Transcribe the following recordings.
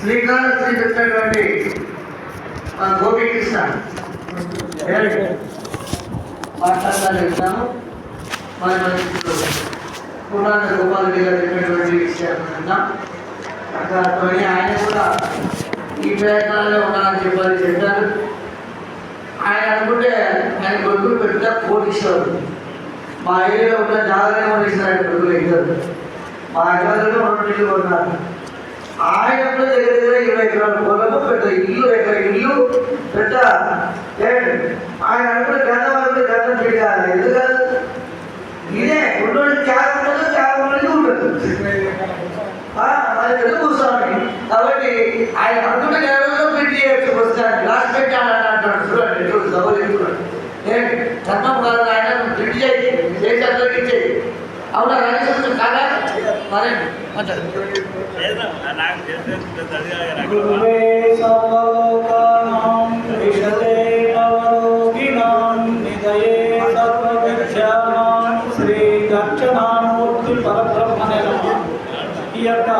శ్రీకాళహస్తి చెప్పినటువంటి మా గోపీకృష్ణ. మాట్లాడాలని ఇస్తాము మన మనసులో పురాణ గోపాలరెడ్డి గారు చెప్పినటువంటి విషయాలు విన్నాం అక్కడ పోయి ఆయన కూడా ఈ ప్రయత్నాల్లో ఉన్నారని చెప్పాలి చెప్పారు. ఆయన అనుకుంటే ఆయన కొడుకులు పెద్ద కోటీశ్వరుడు మా ఏరియాలో ఉన్న జాగ్రత్త కోటీశ్వరు ఆయన కొడుకులు ఇద్దరు. మా ఎకరాలలో రెండు ఇల్లు ఉన్నారు. ఆయన దగ్గర దగ్గర ఇరవై ఎకరాల పొలము పెద్ద ఇల్లు ఎకర ఇల్లు పెద్ద ఆయన అనుకున్న గంధం అనుకున్న గంధం చేయాలి ఎందుకంటే ఇదే ఉన్నోళ్ళు త్యాగం ఉండదు త్యాగం అనేది ఉండదు ఆ, అది తెలుగు కాబట్టి ఆయన అనుకున్న గంధంలో పెట్టి చేయొచ్చు వస్తాను గ్లాస్ పెట్టి అని అంటాడు చూడండి ఎటు సభలు చూడండి ఏంటి ధర్మం కాదు ఆయన పెట్టి చేయి చేసి అందరికి చేయి అవునా రాజేశ్వరం కాదా? మరే అంటారు నాకు శ్రీ దక్షిణామూర్తి పరబ్రహ్మణే నమః ఈ యొక్క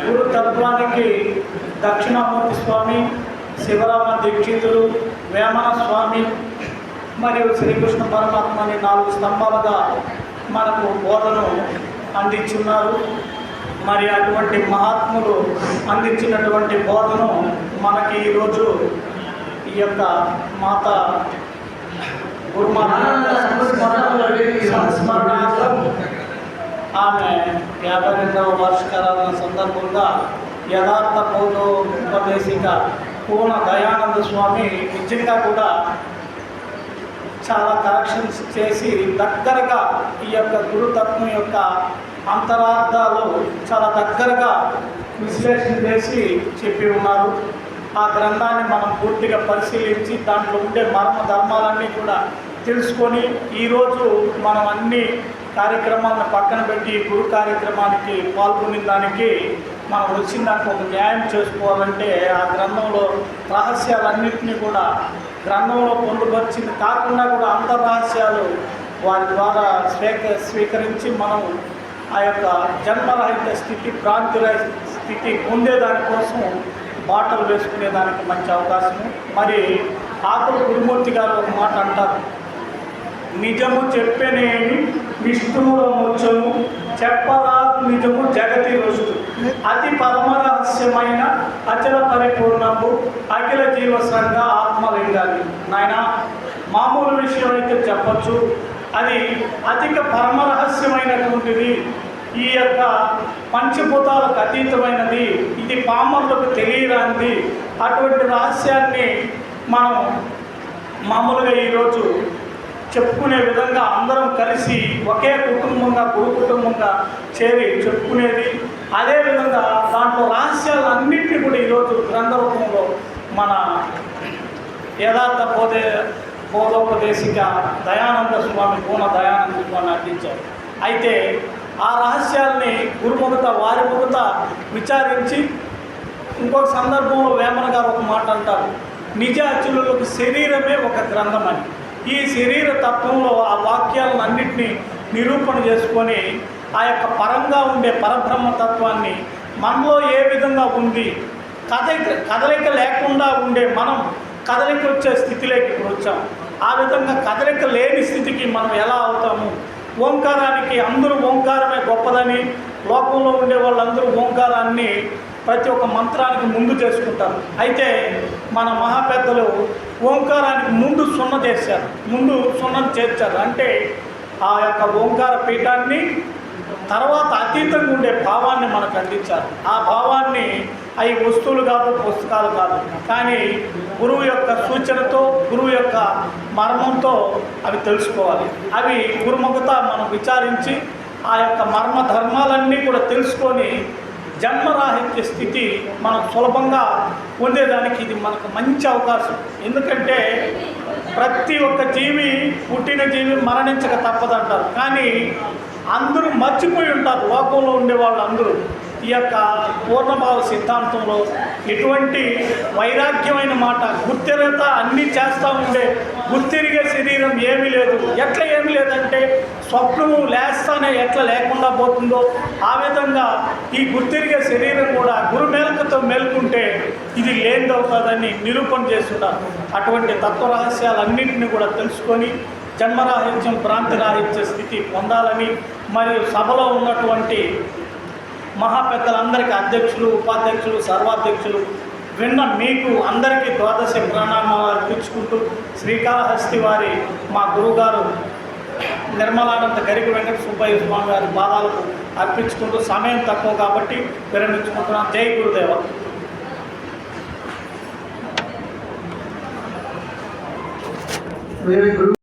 గురు తత్వానికి దక్షిణామూర్తి స్వామి శివరామ దీక్షితులు వేమన స్వామి మరియు శ్రీకృష్ణ పరమాత్మని నాలుగు స్తంభాలుగా మనకు బోధను అందించున్నారు. మరి అటువంటి మహాత్ములు అందించినటువంటి బోధను మనకి ఈరోజు ఈ యొక్క మాత గురుమాత సంస్మరణార్థం ఆమె యాభై రెండవ వార్షికాల సందర్భంగా యథార్థ బోధోపదేశిక పూర్ణ దయానంద స్వామి నిజంగా కూడా చాలా కరెక్షన్స్ చేసి దగ్గరగా ఈ యొక్క గురుతత్వం యొక్క అంతరార్థాలు చాలా దగ్గరగా విశ్లేషణ చేసి చెప్పి ఉన్నారు. ఆ గ్రంథాన్ని మనం పూర్తిగా పరిశీలించి దాంట్లో ఉండే మర్మ ధర్మాలన్నీ కూడా తెలుసుకొని ఈరోజు మనం అన్ని కార్యక్రమాలను పక్కన పెట్టి గురు కార్యక్రమానికి పాల్గొనే దానికి మనం వచ్చిన దానికి ఒక న్యాయం చేసుకోవాలంటే ఆ గ్రంథంలో రహస్యాలన్నింటినీ కూడా గ్రంథంలో పొందుపరిచింది కాకుండా కూడా అంతర్ రహస్యాలు వారి ద్వారా స్వీక స్వీకరించి మనం ఆ యొక్క జన్మరహిత స్థితి ప్రాంతిరహిత స్థితి పొందేదానికోసం బాటలు వేసుకునేదానికి మంచి అవకాశము. మరి ఆకులు గురుమూర్తి గారు ఒక మాట అంటారు. నిజము చెప్పనేమి? విష్ణువుల చెప్పరా నిజము జగతి రుజువు అతి పరమరహస్యమైన అచల పరిపూర్ణము అఖిల జీవ సంఘ ఆత్మలింగాన్ని. నాయన మామూలు విషయం అయితే చెప్పచ్చు. అది అధిక పరమరహస్యమైనటువంటిది ఈ యొక్క పంచభూతాలకు అతీతమైనది. ఇది పామరులకు తెలియరానిది. అటువంటి రహస్యాన్ని మనం మామూలుగా ఈరోజు చెప్పుకునే విధంగా అందరం కలిసి ఒకే కుటుంబంగా గురు కుటుంబంగా చేరి చెప్పుకునేది. అదేవిధంగా దాంట్లో రహస్యాలు అన్నింటినీ కూడా ఈరోజు గ్రంథ రూపంలో మన యథార్థ బోధే బోధోపదేశిక దయానంద స్వామి పూర్ణ దయానంద స్వామి అందించారు. అయితే ఆ రహస్యాల్ని గురుముఖత వారి ముఖత విచారించి ఇంకొక సందర్భంలో వేమన గారు ఒక మాట అంటారు. నిజ అచ్చులకు శరీరమే ఒక గ్రంథం అని. ఈ శరీర తత్వంలో ఆ వాక్యాలను అన్నింటినీ నిరూపణ చేసుకొని ఆ యొక్క పరంగా ఉండే పరబ్రహ్మ తత్వాన్ని మనలో ఏ విధంగా ఉంది కదలిక కదలిక లేకుండా ఉండే మనం కదలిక వచ్చే స్థితిలోకి ఇప్పుడు వచ్చాం. ఆ విధంగా కదలిక లేని స్థితికి మనం ఎలా అవుతాము? ఓంకారానికి అందరూ ఓంకారమే గొప్పదని లోకంలో ఉండే వాళ్ళందరూ ఓంకారాన్ని ప్రతి ఒక్క మంత్రానికి ముందు చేసుకుంటారు. అయితే మన మహాపెద్దలు ఓంకారానికి ముందు సున్న చేశారు. ముందు సున్నం చేర్చారు. అంటే ఆ యొక్క ఓంకార పీఠాన్ని తర్వాత అతీతంగా ఉండే భావాన్ని మనకు అందించారు. ఆ భావాన్ని అవి వస్తువులు కాదు పుస్తకాలు కాదు. కానీ గురువు యొక్క సూచనతో గురువు యొక్క మర్మంతో అవి తెలుసుకోవాలి. అవి గురుముఖత మనం విచారించి ఆ యొక్క మర్మ ధర్మాలన్నీ కూడా తెలుసుకొని జన్మరాహిత్య స్థితి మనం సులభంగా పొందేదానికి ఇది మనకు మంచి అవకాశం. ఎందుకంటే ప్రతి ఒక్క జీవి పుట్టిన జీవి మరణించక తప్పదంటారు. కానీ అందరూ మర్చిపోయి ఉంటారు. లోకంలో ఉండే వాళ్ళు అందరూ. ఈ యొక్క పూర్ణభావ సిద్ధాంతంలో ఎటువంటి వైరాగ్యమైన మాట గుర్తిరత అన్నీ చేస్తూ ఉండే గుర్తిరిగే శరీరం ఏమీ లేదు. ఎట్లా ఏమీ లేదంటే స్వప్నము లేస్తానే ఎట్లా లేకుండా పోతుందో ఆ విధంగా ఈ గుర్తిరిగే శరీరం కూడా గురు మేలకతో మేల్కుంటే ఇది లేనిదవుతుందని నిరూపణ చేస్తున్నారు. అటువంటి తత్వ రహస్యాలన్నింటినీ కూడా తెలుసుకొని జన్మరాహిత్యం భ్రాంతి రాహిత్య స్థితి పొందాలని మరియు సభలో ఉన్నటువంటి మహాపెద్దలందరికీ అధ్యక్షులు ఉపాధ్యక్షులు సర్వాధ్యక్షులు విన్న మీకు అందరికీ ద్వాదశ వారు అర్పించుకుంటూ శ్రీకాళహస్తి వారి మా గురువుగారు నిర్మలానంద గరిక వెంకట సుబ్బయ్య స్వామి వారి పాదాలకు అర్పించుకుంటూ సమయం తక్కువ కాబట్టి విరమించుకుంటున్నాం. జై గురుదేవ. వేరే